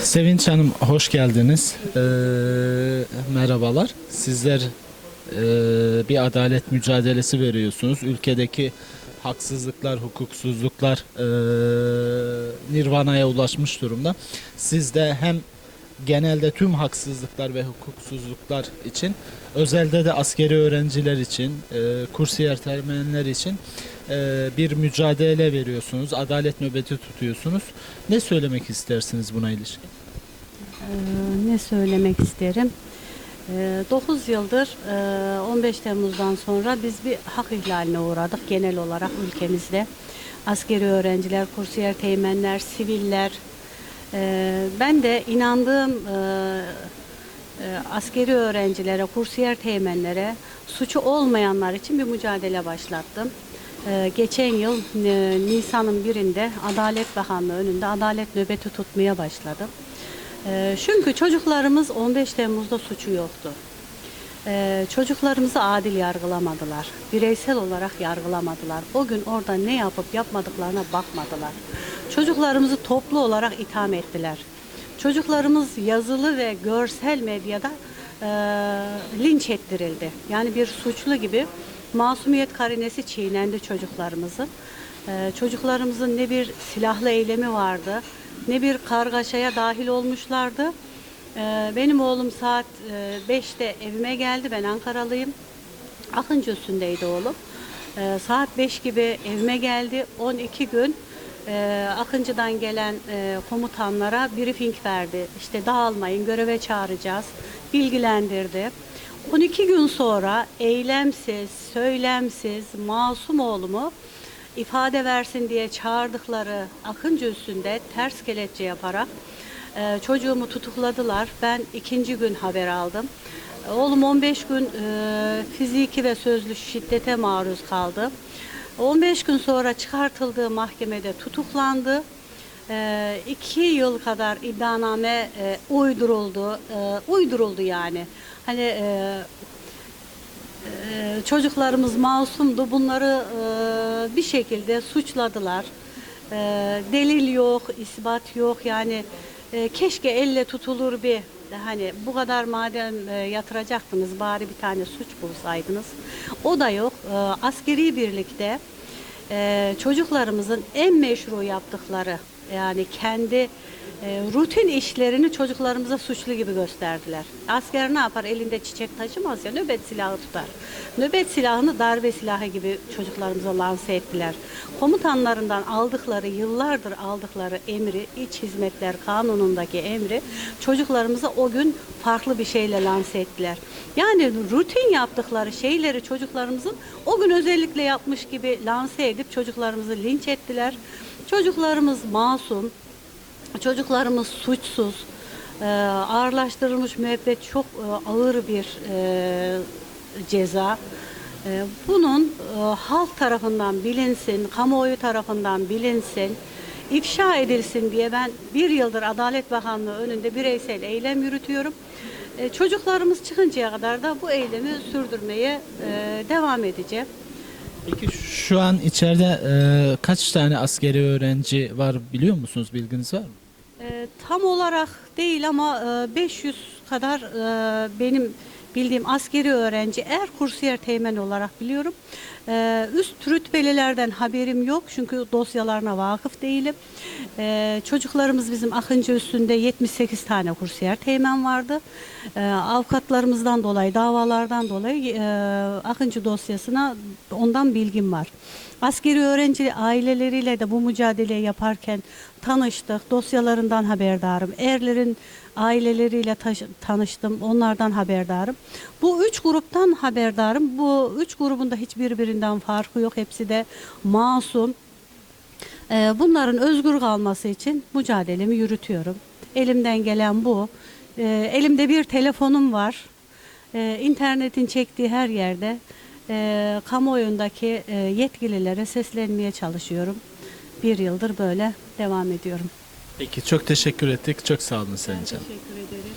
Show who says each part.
Speaker 1: Sevinç Hanım hoş geldiniz. Ee, merhabalar. Sizler e, bir adalet mücadelesi veriyorsunuz. Ülkedeki haksızlıklar, hukuksuzluklar e, nirvanaya ulaşmış durumda. Siz de hem genelde tüm haksızlıklar ve hukuksuzluklar için, özelde de askeri öğrenciler için, e, kursiyer termenler için e, bir mücadele veriyorsunuz. Adalet nöbeti tutuyorsunuz. Ne söylemek istersiniz buna ilişkin?
Speaker 2: Ee, ne söylemek isterim? 9 yıldır e, 15 Temmuz'dan sonra biz bir hak ihlaline uğradık genel olarak ülkemizde. Askeri öğrenciler, kursiyer teğmenler, siviller. Ee, Ben de inandığım e, e, askeri öğrencilere, kursiyer teğmenlere suçu olmayanlar için bir mücadele başlattım. Ee, Geçen yıl e, Nisan'ın birinde Adalet Bakanlığı önünde adalet nöbeti tutmaya başladım. Ee, Çünkü çocuklarımız 15 Temmuz'da suçu yoktu. Çocuklarımızı adil yargılamadılar. Bireysel olarak yargılamadılar. O gün orada ne yapıp yapmadıklarına bakmadılar. Çocuklarımızı toplu olarak itham ettiler. Çocuklarımız yazılı ve görsel medyada e, linç ettirildi. Yani bir suçlu gibi masumiyet karinesi çiğnendi çocuklarımızın. E, çocuklarımızın ne bir silahlı eylemi vardı, ne bir kargaşaya dahil olmuşlardı. E, benim oğlum saat e, 5'te evime geldi. Ben Ankaralıyım. Akıncı üstündeydi oğlum. E, saat 5 gibi evime geldi. 12 gün e, Akıncı'dan gelen e, komutanlara briefing verdi. İşte dağılmayın, göreve çağıracağız. Bilgilendirdi. 12 gün sonra eylemsiz, söylemsiz, masum oğlumu ifade versin diye çağırdıkları Akıncı üstünde ters kelepçe yaparak e, çocuğumu tutukladılar. Ben ikinci gün haber aldım. Oğlum 15 gün e, fiziki ve sözlü şiddete maruz kaldı. 15 gün sonra çıkartıldığı mahkemede tutuklandı. E, iki yıl kadar iddianame e, uyduruldu. E, uyduruldu yani. Hani e, ee, çocuklarımız masumdu. Bunları e, bir şekilde suçladılar. E, delil yok, ispat yok. Yani e, keşke elle tutulur bir hani bu kadar madem e, yatıracaktınız bari bir tane suç bulsaydınız. O da yok. E, askeri birlikte e, çocuklarımızın en meşru yaptıkları yani kendi e, rutin işlerini çocuklarımıza suçlu gibi gösterdiler. Asker ne yapar? Elinde çiçek taşımaz ya nöbet silahı tutar. Nöbet silahını darbe silahı gibi çocuklarımıza lanse ettiler. Komutanlarından aldıkları, yıllardır aldıkları emri, iç hizmetler kanunundaki emri çocuklarımıza o gün farklı bir şeyle lanse ettiler. Yani rutin yaptıkları şeyleri çocuklarımızın o gün özellikle yapmış gibi lanse edip çocuklarımızı linç ettiler. Çocuklarımız masum, çocuklarımız suçsuz. Ee, ağırlaştırılmış müebbet çok e, ağır bir e, ceza. E, bunun e, halk tarafından bilinsin, kamuoyu tarafından bilinsin, ifşa edilsin diye ben bir yıldır Adalet Bakanlığı önünde bireysel eylem yürütüyorum. E, çocuklarımız çıkıncaya kadar da bu eylemi sürdürmeye devam edeceğim.
Speaker 1: Peki şu an içeride kaç tane askeri öğrenci var biliyor musunuz? Bilginiz var mı?
Speaker 2: E, tam olarak değil ama e, 500 kadar e, benim bildiğim askeri öğrenci er kursiyer teğmen olarak biliyorum. E, üst rütbelilerden haberim yok çünkü dosyalarına vakıf değilim. E, çocuklarımız bizim Akıncı üstünde 78 tane kursiyer teğmen vardı. E, avukatlarımızdan dolayı, davalardan dolayı e, Akıncı dosyasına ondan bilgim var. Askeri öğrenci aileleriyle de bu mücadeleyi yaparken tanıştık. Dosyalarından haberdarım. Erlerin aileleriyle tanıştım. Onlardan haberdarım. Bu üç gruptan haberdarım. Bu üç grubun da hiçbirbirinden farkı yok. Hepsi de masum. Ee, Bunların özgür kalması için mücadelemi yürütüyorum. Elimden gelen bu. Ee, Elimde bir telefonum var. Ee, İnternetin çektiği her yerde e, kamuoyundaki e, yetkililere seslenmeye çalışıyorum. Bir yıldır böyle devam ediyorum.
Speaker 1: Peki çok teşekkür ettik. Çok sağ olun Sayın Canım.
Speaker 2: Teşekkür ederim.